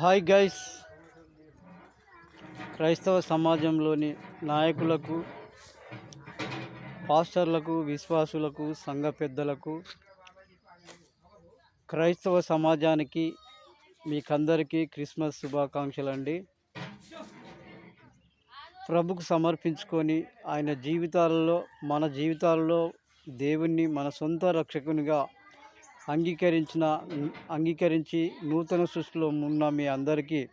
Hi guys క్రైస్తవ సమాజంలోని నాయకులకు పాస్టర్లకు విశ్వాసులకు సంఘ పెద్దలకు క్రైస్తవ సమాజానికి మీకందరికీ క్రిస్మస్ శుభాకాంక్షలు అండి ప్రభుకు సమర్పించుకొని ఆయన జీవితాలలో మన జీవితాలలో దేవుణ్ణి మన సొంత రక్షకునిగా అంగీకరించిన అంగీకరించి నూతన సృష్టిలో ఉన్న మీ అందరికీ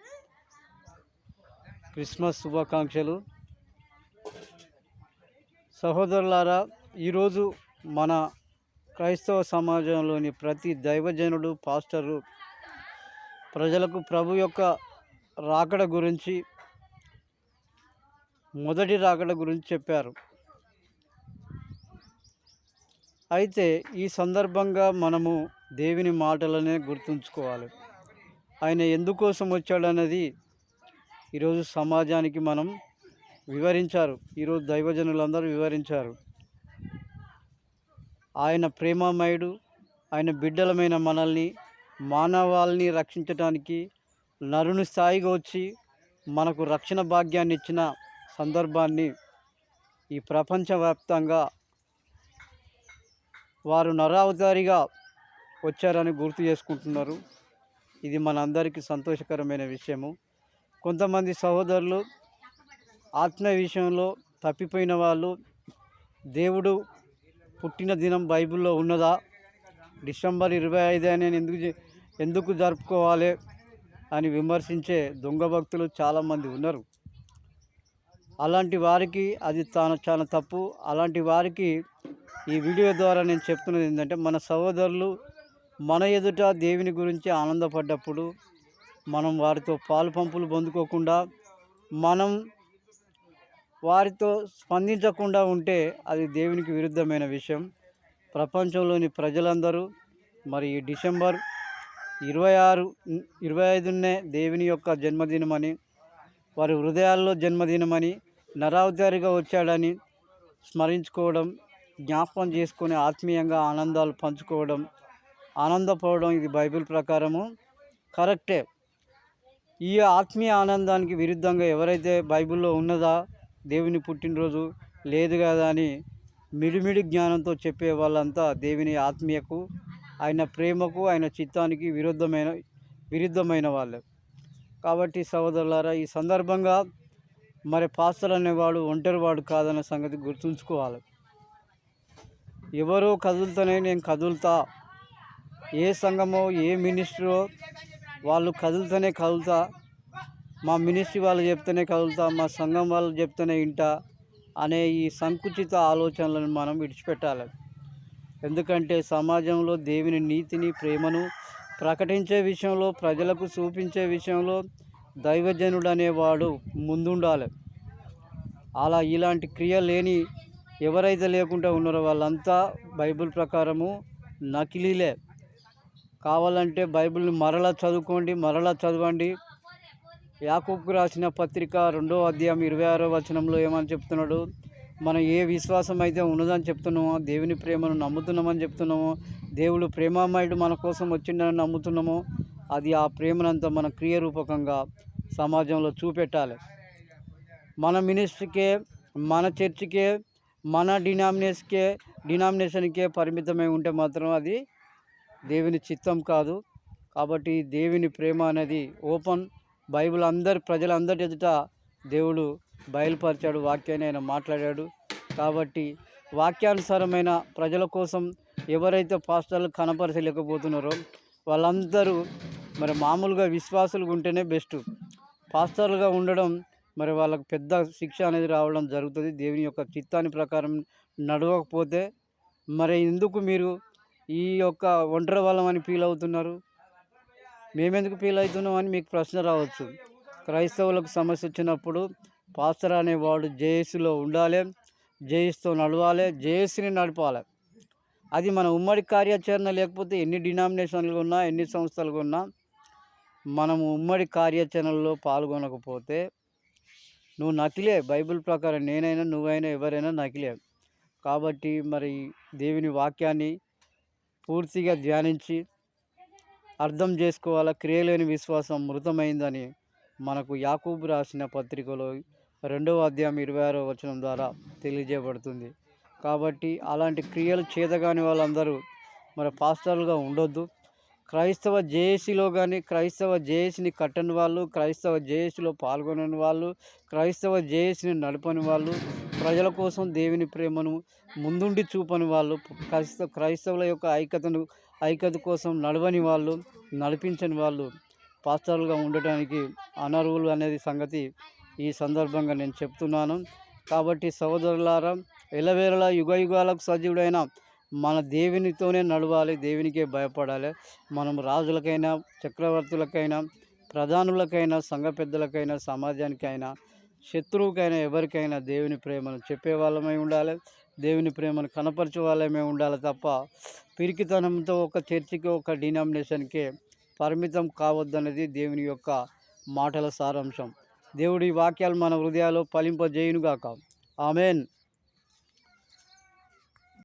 క్రిస్మస్ శుభాకాంక్షలు. సహోదరులారా ఈరోజు మన క్రైస్తవ సమాజంలోని ప్రతి దైవజనుడు పాస్టరు ప్రజలకు ప్రభు యొక్క రాకడ గురించి మొదటి రాకడ గురించి చెప్పారు. అయితే ఈ సందర్భంగా మనము దేవుని మాటలనే గుర్తుంచుకోవాలి. ఆయన ఎందుకోసం వచ్చాడన్నది ఈరోజు సమాజానికి మనం వివరించారు. ఈరోజు దైవజనులందరూ వివరించారు. ఆయన ప్రేమమయుడు ఆయన బిడ్డలమైన మనల్ని మానవాల్ని రక్షించడానికి నరుని స్థాయిగా వచ్చి మనకు రక్షణ భాగ్యాన్ని ఇచ్చిన సందర్భాన్ని ఈ ప్రపంచవ్యాప్తంగా వారు నరావతారిగా వచ్చారని గుర్తు చేసుకుంటున్నారు. ఇది మనందరికీ సంతోషకరమైన విషయము. కొంతమంది సహోదరులు ఆత్మ విషయంలో తప్పిపోయిన వాళ్ళు దేవుడు పుట్టిన దినం బైబిల్లో ఉన్నదా? డిసెంబర్ ఇరవై ఐదు అని ఎందుకు ఎందుకు జరుపుకోవాలి అని విమర్శించే దొంగ భక్తులు చాలామంది ఉన్నారు. అలాంటి వారికి అది తాను చాలా తప్పు. అలాంటి వారికి ఈ వీడియో ద్వారా నేను చెప్తున్నది ఏంటంటే మన సహోదరులు మన ఎదుట దేవుని గురించి ఆనందపడ్డప్పుడు మనం వారితో పాలు పంపులు పొందుకోకుండా మనం వారితో స్పందించకుండా ఉంటే అది దేవునికి విరుద్ధమైన విషయం. ప్రపంచంలోని ప్రజలందరూ మరి ఈ డిసెంబర్ ఇరవై ఆరు ఇరవై ఐదునే దేవుని యొక్క జన్మదినమని వారి హృదయాల్లో జన్మదినమని నరావతారిగా వచ్చాడని స్మరించుకోవడం జ్ఞాపకం చేసుకొని ఆత్మీయంగా ఆనందాలు పంచుకోవడం ఆనందపోవడం ఇది బైబిల్ ప్రకారము. కరెక్టే. ఈ ఆత్మీయ ఆనందానికి విరుద్ధంగా ఎవరైతే బైబిల్లో ఉన్నదా దేవుని పుట్టినరోజు లేదు కదా అని మిడిమిడి జ్ఞానంతో చెప్పే వాళ్ళంతా దేవుని ఆత్మీయకు ఆయన ప్రేమకు ఆయన చిత్తానికి విరుద్ధమైన విరుద్ధమైన వాళ్ళే. కాబట్టి సహోదరులారా ఈ సందర్భంగా మరి పాస్టర్ అనేవాడు ఒంటరివాడు కాదన్న సంగతి గుర్తుంచుకోవాలి. ఎవరో కదులుతానే నేను కదులుతా. ఏ సంఘమో ఏ మినిస్టరో వాళ్ళు కదులుతూనే కదులుతా. మా మినిస్ట్రీ వాళ్ళు చెప్తేనే కదులుతా మా సంఘం వాళ్ళు చెప్తేనే ఇంటా అనే ఈ సంకుచిత ఆలోచనలను మనం విడిచిపెట్టాలి. ఎందుకంటే సమాజంలో దేవుని నీతిని ప్రేమను ప్రకటించే విషయంలో ప్రజలకు చూపించే విషయంలో దైవజనుడు అనేవాడు ముందుండాలి. అలా ఇలాంటి క్రియ లేని ఎవరైతే లేకుండా ఉన్నారో వాళ్ళంతా బైబిల్ ప్రకారము నకిలీలే. కావాలంటే బైబిల్ని మరలా చదువుకోండి మరలా చదవండి. యాకూబ్కు రాసిన పత్రిక రెండో అధ్యాయం ఇరవై ఆరో వచనంలో ఏమని చెప్తున్నాడు? మనం ఏ విశ్వాసం అయితే ఉన్నదని చెప్తున్నామో దేవుని ప్రేమను నమ్ముతున్నామని చెప్తున్నామో దేవుడు ప్రేమామయుడు మన కోసం వచ్చిండని నమ్ముతున్నామో అది ఆ ప్రేమనంతా మన క్రియరూపకంగా సమాజంలో చూపెట్టాలి. మన మినిస్ట్రీకే మన చర్చికే మన డినామినేషన్కే డినామినేషన్కే పరిమితమై ఉంటే మాత్రం అది దేవుని చిత్తం కాదు. కాబట్టి దేవుని ప్రేమ అనేది ఓపెన్. బైబిల్ అందరి ప్రజలందరి ఎదుట దేవుడు బయలుపరిచాడు వాక్యాన్ని ఆయన మాట్లాడాడు. కాబట్టి వాక్యానుసారమైన ప్రజల కోసం ఎవరైతే పాస్టర్లు కనపరచలేకపోతున్నారో వాళ్ళందరూ మరి మామూలుగా విశ్వాసులుగా ఉంటేనే బెస్ట్. పాస్టర్లుగా ఉండడం మరి వాళ్ళకు పెద్ద శిక్ష అనేది రావడం జరుగుతుంది. దేవుని యొక్క చిత్తాన్ని ప్రకారం నడవకపోతే మరి ఎందుకు మీరు ఈ యొక్క ఒంటరి వాళ్ళమని ఫీల్ అవుతున్నారు? మేమెందుకు ఫీల్ అవుతున్నాం అని మీకు ప్రశ్న రావచ్చు. క్రైస్తవులకు సమస్య వచ్చినప్పుడు పాస్టర్ అనేవాడు జేఎస్లో ఉండాలి జేఎస్తో నడవాలి జేఎస్ని నడపాలి. అది మన ఉమ్మడి కార్యాచరణ లేకపోతే ఎన్ని డినామినేషన్లు ఉన్నా ఎన్ని సంస్థలు ఉన్నా మనము ఉమ్మడి కార్యాచరణలో పాల్గొనకపోతే నువ్వు నకిలే బైబిల్ ప్రకారం నేనైనా నువ్వైనా ఎవరైనా నకిలే కాబట్టి మరి దేవుని వాక్యాన్ని పూర్తిగా ధ్యానించి అర్థం చేసుకోవాలా? క్రియలేని విశ్వాసం మృతమైందని మనకు యాకూబ్ రాసిన పత్రికలో రెండవ అధ్యాయం ఇరవై ఆరో వచనం ద్వారా తెలియజేయబడుతుంది. కాబట్టి అలాంటి క్రియలు చేతగాని వాళ్ళందరూ మరి పాస్టర్లుగా ఉండొద్దు. క్రైస్తవ జేఏసీలో కానీ క్రైస్తవ జేఏసీని కట్టని వాళ్ళు క్రైస్తవ జేఏసీలో పాల్గొనని వాళ్ళు క్రైస్తవ జేఏసీని నడపని వాళ్ళు ప్రజల కోసం దేవుని ప్రేమను ముందుండి చూపని వాళ్ళు క్రైస్తవ క్రైస్తవుల యొక్క ఐక్యతను ఐక్యత కోసం నడవని వాళ్ళు నడిపించని వాళ్ళు పాస్టర్లుగా ఉండటానికి అనర్హులు అనేది సంగతి ఈ సందర్భంగా నేను చెప్తున్నాను. కాబట్టి సహోదరులారా ఎలవేళలా యుగ యుగాలకు సజీవుడైన మన దేవునితోనే నడవాలి దేవునికే భయపడాలి. మనం రాజులకైనా చక్రవర్తులకైనా ప్రధానులకైనా సంఘ పెద్దలకైనా సమాజానికైనా శత్రువుకైనా ఎవరికైనా దేవుని ప్రేమను చెప్పే వాళ్ళమై ఉండాలి. దేవుని ప్రేమను కనపరిచే వాళ్ళమే ఉండాలి తప్ప పిరికితనంతో ఒక చర్చికి ఒక డినామినేషన్కే పరిమితం కావద్దన్నది దేవుని యొక్క మాటల సారాంశం. దేవుడి వాక్యాలు మన హృదయాలు ఫలింపజేయునుగాక. ఆమెన్.